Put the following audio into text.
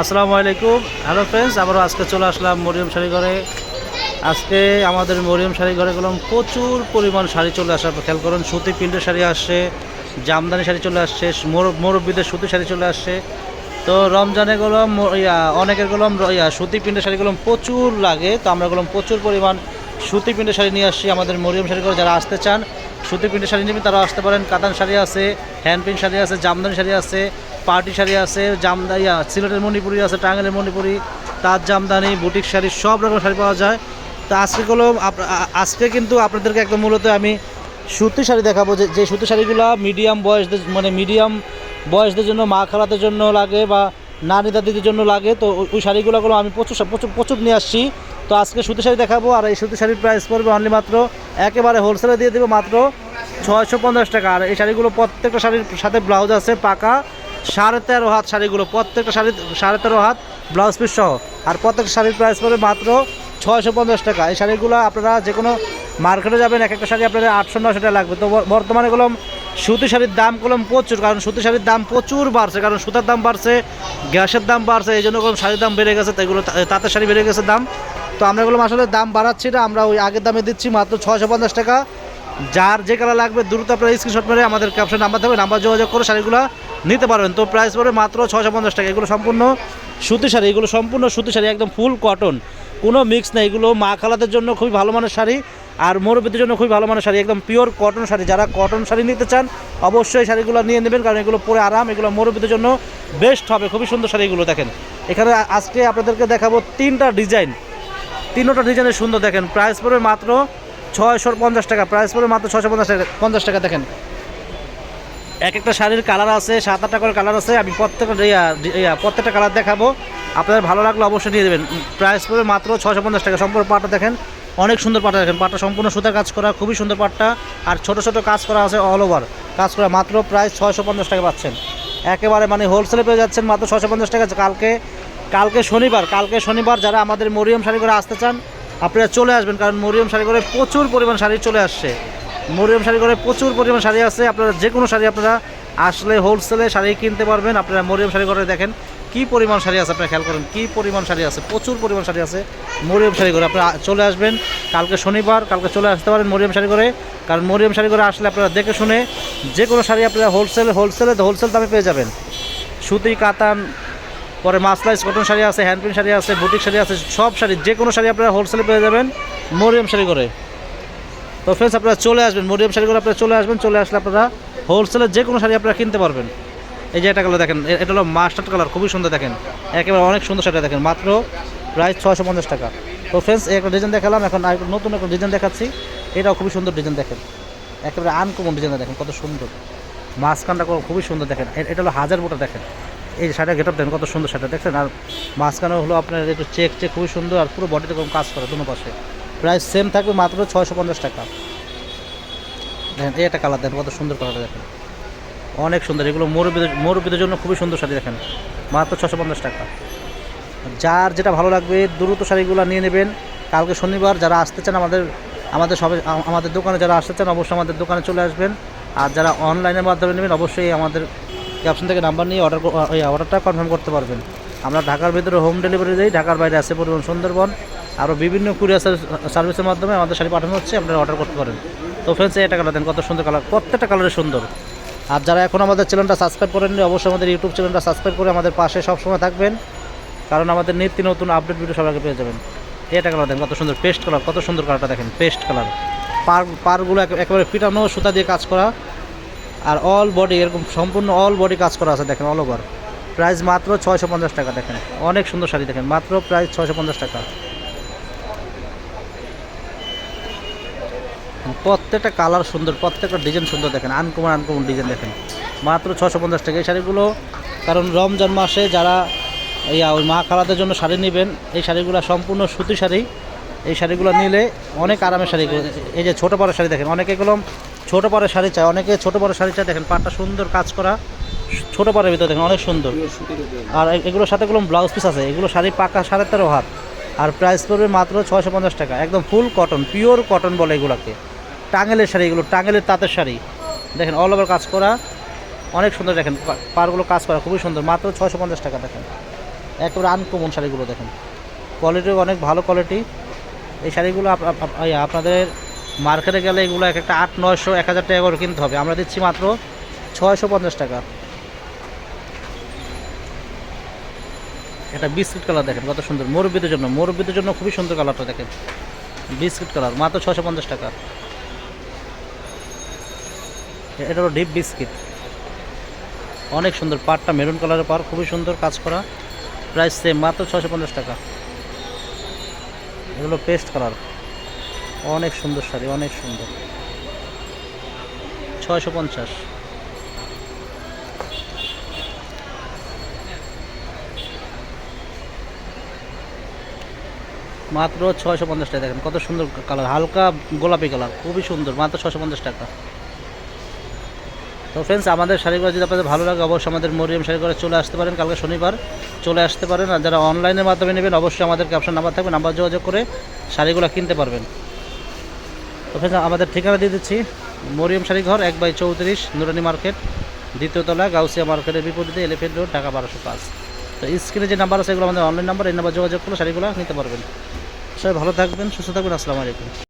আসসালামু আলাইকুম। Hello friends আবারও আজকে চলে আসলাম মরিয়ম শাড়ি ঘরে আজকে আমাদের মরিয়ম শাড়ি ঘরে গেলাম, প্রচুর পরিমাণ শাড়ি চলে আসার খেয়াল করুন, সুতি প্রিন্টের শাড়ি আসছে, জামদানি শাড়ি চলে আসছে মোর- মুরব্বিদের সুতি শাড়ি চলে আসছে। তো রমজানে গেলাম অনেকের গেলাম সুতি প্রিন্টের শাড়ি গেলাম, প্রচুর লাগে। তো আমরা গেলাম, প্রচুর পরিমাণ সুতি প্রিন্টের শাড়ি নিয়ে আসছি আমাদের মরিয়ম শাড়ি ঘরে যারা আসতে চান, সুতি প্রিন্টের শাড়ি নেবেন, তারা আসতে পারেন। কাতান শাড়ি আছে, হ্যান্ড প্রিন্ট শাড়ি আছে, জামদানি শাড়ি আছে। পার্টি শাড়ি আছে, জামদা, ইয়া, সিলেটের মণিপুরি আছে, টাঙ্গাইলের মণিপুরি, তাঁত, জামদানি, বুটিক শাড়ি, সব রকম শাড়ি পাওয়া যায়। তো আজকে হলো আজকে কিন্তু আপনাদেরকে একদম মূলত আমি সুতি শাড়ি দেখাবো, যে যে সুতি শাড়িগুলো মিডিয়াম বয়সদের মানে মিডিয়াম বয়সদের জন্য, মা খালাদের জন্য লাগে বা নানি দাদিদের জন্য লাগে, তো ওই- শাড়িগুলোগুলো আমি প্রচুর প্রচুর প্রচুর নিয়ে আসছি। তো আজকে সুতি শাড়ি দেখাবো, আর এই সুতি শাড়ির প্রাইস পড়বে অনলি মাত্র একেবারে হোলসেলে দিয়ে দেবো মাত্র ছয়শো পঞ্চাশ টাকা। আর এই শাড়িগুলো প্রত্যেকটা শাড়ির সাথে ব্লাউজ আছে, পাকা। সাড়ে তেরো হাত শাড়িগুলো, প্রত্যেকটা শাড়ি সাড়ে তেরো হাত ব্লাউজ পিস সহ। আর প্রত্যেকটা শাড়ির প্রাইস পড়বে মাত্র ছয়শো পঞ্চাশ টাকা। এই শাড়িগুলো আপনারা যে কোনো মার্কেটে যাবেন এক একটা শাড়ি আপনাদের আটশো নশো টাকা লাগবে। তো বর্তমানে গেলাম সুতি শাড়ির দাম করলাম প্রচুর, কারণ সুতি শাড়ির দাম প্রচুর বাড়ছে, কারণ সুতার দাম বাড়ছে, গ্যাসের দাম বাড়ছে, এই জন্য করলাম শাড়ির দাম বেড়ে গেছে তো এগুলো তাঁতের শাড়ি বেড়ে গেছে দাম। তো আমরা এগুলো আসলে দাম বাড়াচ্ছি না, আমরা ওই আগের দামে দিচ্ছি মাত্র ছয়শো পঞ্চাশ টাকা। যার যে কালার লাগবে, দ্রুত আপনারা স্ক্রিনশট মেরে আমাদের ক্যাপশন নাম্বার থাকবে নাম্বার যোগাযোগ করে শাড়িগুলো নিতে পারবেন। তো প্রাইস পড়বে মাত্র ছশো পঞ্চাশ টাকা। এগুলো সম্পূর্ণ সুতি শাড়ি, এগুলো সম্পূর্ণ সুতি শাড়ি, একদম ফুল কটন কোনো মিক্স নেই। এগুলো মা খালাদের জন্য খুবই ভালো মানের শাড়ি আর মুরব্বীদের জন্য খুবই ভালো মানের শাড়ি, একদম পিওর কটন শাড়ি। যারা কটন শাড়ি নিতে চান, অবশ্যই শাড়িগুলো নিয়ে নেবেন, কারণ এগুলো পরে আরাম, এগুলো মুরব্বীদের জন্য বেস্ট হবে। খুবই সুন্দর শাড়িগুলো দেখেন। এখানে আজকে আপনাদেরকে দেখাবো তিনটা ডিজাইন তিনোটা ডিজাইনের সুন্দর, দেখেন। প্রাইস পড়বে মাত্র ছয়শো পঞ্চাশ টাকা। প্রাইস পড়বে মাত্র ছয়শো পঞ্চাশ টাকা পঞ্চাশ টাকা, দেখেন। এক একটা শাড়ির কালার আছে, সাত আটটা করে কালার আছে। আমি প্রত্যেকটা প্রত্যেকটা কালার দেখাবো। আপনাদের ভালো লাগলে অবশ্যই নিয়ে দেবেন। প্রাইস পড়বে মাত্র ছয়শো পঞ্চাশ টাকা। সম্পূর্ণ পাটটা দেখেন, অনেক সুন্দর পাটটা দেখেন। পাটটা সম্পূর্ণ সুতার কাজ করা, খুবই সুন্দর পাটটা। আর ছোট ছোট কাজ করা আছে অল ওভার কাজ করা মাত্র প্রাইস ছয়শো পঞ্চাশ টাকা পাচ্ছেন। একেবারে মানে হোলসেলে পেয়ে যাচ্ছেন মাত্র ছয়শো পঞ্চাশ টাকা। কালকে কালকে শনিবার কালকে শনিবার যারা আমাদের মরিয়ম শাড়ি করে আসতে চান আপনারা চলে আসবেন, কারণ মরিয়ম শাড়ি করে প্রচুর পরিমাণ শাড়ি চলে আসছে। মরিয়ম শাড়ি করে প্রচুর পরিমাণ শাড়ি আছে, আপনারা যে কোনো শাড়ি আপনারা আসলে হোলসেলে শাড়ি কিনতে পারবেন। আপনারা মরিয়ম শাড়ি করে দেখেন কি পরিমাণ শাড়ি আছে, আপনারা খেয়াল করেন, কি পরিমাণ শাড়ি আছে, প্রচুর পরিমাণ শাড়ি আছে মরিয়ম শাড়ি করে আপনারা চলে আসবেন, কালকে শনিবার, কালকে চলে আসতে পারেন মরিয়ম শাড়ি করে কারণ মরিয়ম শাড়ি করে আসলে আপনারা দেখে শুনে যে কোনো শাড়ি আপনারা হোলসেল হোলসেলে হোলসেল দামে পেয়ে যাবেন। সুতি, কাতান পরে মাসলাইজ কটন শাড়ি আছে হ্যান্ড প্রিন্ট শাড়ি আছে বুটিক শাড়ি আছে, সব শাড়ি, যে কোনো শাড়ি আপনারা হোলসেলে পেয়ে যাবেন, মরিয়ম শাড়ি করে। তো ফ্রেন্ডস আপনারা চলে আসবেন, মরিয়ম শাড়ি করে আপনারা চলে আসবেন, চলে আসলে আপনারা হোলসেলে যে কোনো শাড়ি আপনারা কিনতে পারবেন। এই যে এটা কালার দেখেন এটা হলো মাস্টার্ড কালার খুবই সুন্দর দেখেন। একেবারে অনেক সুন্দর শাড়ি দেখেন, মাত্র প্রায় ছয়শো পঞ্চাশ টাকা। তো ফ্রেন্ডস একটা ডিজাইন দেখালাম, এখন নতুন একটা ডিজাইন দেখাচ্ছি। এটাও খুবই সুন্দর ডিজাইন দেখেন। একেবারে আনকমন ডিজাইন দেখেন, কত সুন্দর। মাঝখানটা খুবই সুন্দর দেখেন। এটা হলো হাজার বোটা দেখেন। এই শাড়িটা গেটআপ দেখেন কত সুন্দর শাড়িটা, দেখছেন? আর মাঝখানে হলো আপনার একটু চেক চেক খুবই সুন্দর, আর পুরো বডিতে কোনো কাজ করে দুনো পাশে। প্রাইস সেম থাকবে মাত্র ছয়শো পঞ্চাশ টাকা। দেখেন, এই একটা কালার দেখেন কত সুন্দর কালারটা দেখেন। অনেক সুন্দর, এগুলো মুরব্বীদের মুরব্বীদের জন্য খুবই সুন্দর শাড়ি দেখেন। মাত্র ছশো পঞ্চাশ টাকা। যার যেটা ভালো লাগবে, দ্রুত শাড়িগুলো নিয়ে নেবেন। কালকে শনিবার যারা আসতে চান আমাদের আমাদের সবে আমাদের দোকানে যারা আসতে চান, অবশ্যই আমাদের দোকানে চলে আসবেন। আর যারা অনলাইনের মাধ্যমে নেবেন, অবশ্যই আমাদের ক্যাপশন থেকে নাম্বার নিয়ে অর্ডার অর্ডারটা কনফার্ম করতে পারবেন। আমরা ঢাকার ভিতরে হোম ডেলিভারি দিই, ঢাকার বাইরে আছে পরিবহন সুন্দরবন। আরও বিভিন্ন কুরিয়ার সার্ভিসের মাধ্যমে আমাদের শাড়ি পাঠানো হচ্ছে, আপনারা অর্ডার করতে পারেন। তো ফ্রেন্ডস এটা কালার দেন, কত সুন্দর কালার প্রত্যেকটা কালারে সুন্দর। আর যারা এখন আমাদের চ্যানেলটা সাবস্ক্রাইব করেননি অবশ্যই আমাদের ইউটিউব চ্যানেলটা সাবস্ক্রাইব করে আমাদের পাশে সবসময় থাকবেন। কারণ আমাদের নিত্য নতুন আপডেট ভিডিও আগে পেয়ে যাবেন। এটা কালার দেন, কত সুন্দর পেস্ট কালার কত সুন্দর কালারটা দেখেন পেস্ট কালার পার পারগুলো একে- একেবারে পিটানো সুতা দিয়ে কাজ করা। আর অল বডি এরকম সম্পূর্ণ অল বডি কাজ করা আছে দেখেন অল ওভার প্রাইস মাত্র ছয়শো পঞ্চাশ টাকা দেখেন। অনেক সুন্দর শাড়ি দেখেন, মাত্র প্রাইস ছয়শো পঞ্চাশ টাকা। প্রত্যেকটা কালার সুন্দর, প্রত্যেকটা ডিজাইন সুন্দর দেখেন আনকমন আনকমন ডিজাইন দেখেন। মাত্র ছশো পঞ্চাশ টাকা এই শাড়িগুলো, কারণ রমজান মাসে যারা ইয়া, ওই মা খালাদের জন্য শাড়ি নেবেন, এই শাড়িগুলো সম্পূর্ণ সুতি শাড়ি। এই শাড়িগুলো নিলে অনেক আরামের শাড়ি, এই যে ছোটো বড়ো শাড়ি দেখেন, অনেকে ছোটো বড় শাড়ি চায় অনেকে ছোটো বড় শাড়ি চায় দেখেন পাটটা সুন্দর কাজ করা। ছোটো পাড়ের ভিতরে দেখেন অনেক সুন্দর। আর এগুলোর সাথে কোনো ব্লাউজ পিস আছে। এগুলো শাড়ি পাকা সাড়ে তেরো হাত। আর প্রাইস পড়বে মাত্র ছয়শো পঞ্চাশ টাকা। একদম ফুল কটন পিওর কটন বলে এগুলোকে। টাঙ্গেলের শাড়ি এগুলো, টাঙ্গেলের তাঁতের শাড়ি। দেখেন অল ওভার কাজ করা। অনেক সুন্দর দেখেন পাড়গুলো কাজ করা, খুবই সুন্দর। মাত্র ছয়শো পঞ্চাশ টাকা দেখেন। একেবারে আনকমন শাড়িগুলো দেখেন। কোয়ালিটিও অনেক ভালো কোয়ালিটি এই শাড়িগুলো আপনাদের মার্কেটে গেলে এগুলো এক একটা আট, নয়শো, এক হাজার টাকা করে কিনতে হবে। আমরা দিচ্ছি মাত্র ছয়শো পঞ্চাশ টাকা। এটা বিস্কিট কালার দেখেন, কত সুন্দর। মুরব্বীদের জন্য মুরব্বীদের জন্য খুবই সুন্দর কালারটা দেখেন। বিস্কিট কালার, মাত্র ছশো পঞ্চাশ টাকা। এটা হলো ডিপ বিস্কিট। অনেক সুন্দর পাটটা মেরুন কালারের পার খুবই সুন্দর কাজ করা। প্রাইস সেম মাত্র ছশো পঞ্চাশ টাকা। এগুলো পেস্ট কালার। অনেক সুন্দর শাড়ি, অনেক সুন্দর। ছয়শো পঞ্চাশ। মাত্র ছয়শো পঞ্চাশ টাকা, দেখেন কত সুন্দর কালার, হালকা গোলাপি কালার, খুবই সুন্দর, মাত্র ছশো পঞ্চাশ টাকা। তো ফ্রেন্ডস আমাদের শাড়িগুলো যদি আপনাদের ভালো লাগে, অবশ্যই আমাদের মরিয়াম শাড়ি করে চলে আসতে পারেন কালকে শনিবার, চলে আসতে পারেন। আর যারা অনলাইনের মাধ্যমে নেবেন, অবশ্যই আমাদের ক্যাপশন নাম্বার থাকবে নাম্বার যোগাযোগ করে শাড়িগুলো কিনতে পারবেন। আমাদের ঠিকানা দিয়ে দিচ্ছি। মরিয়ম শাড়ি ঘর এক বাই চৌত্রিশ, নুরানি মার্কেট, দ্বিতীয় তলা, গাউসিয়া মার্কেটের বিপরীতে এলিফেন্ট রোড, ঢাকা বারোশো পাঁচ। তো স্ক্রিনে যে নাম্বার আছে, এগুলো আমাদের অনলাইন নাম্বার এই নাম্বার যোগাযোগ করলে শাড়িগুলো নিতে পারবেন। সবাই ভালো থাকবেন, সুস্থ থাকবেন, আসসালামু আলাইকুম।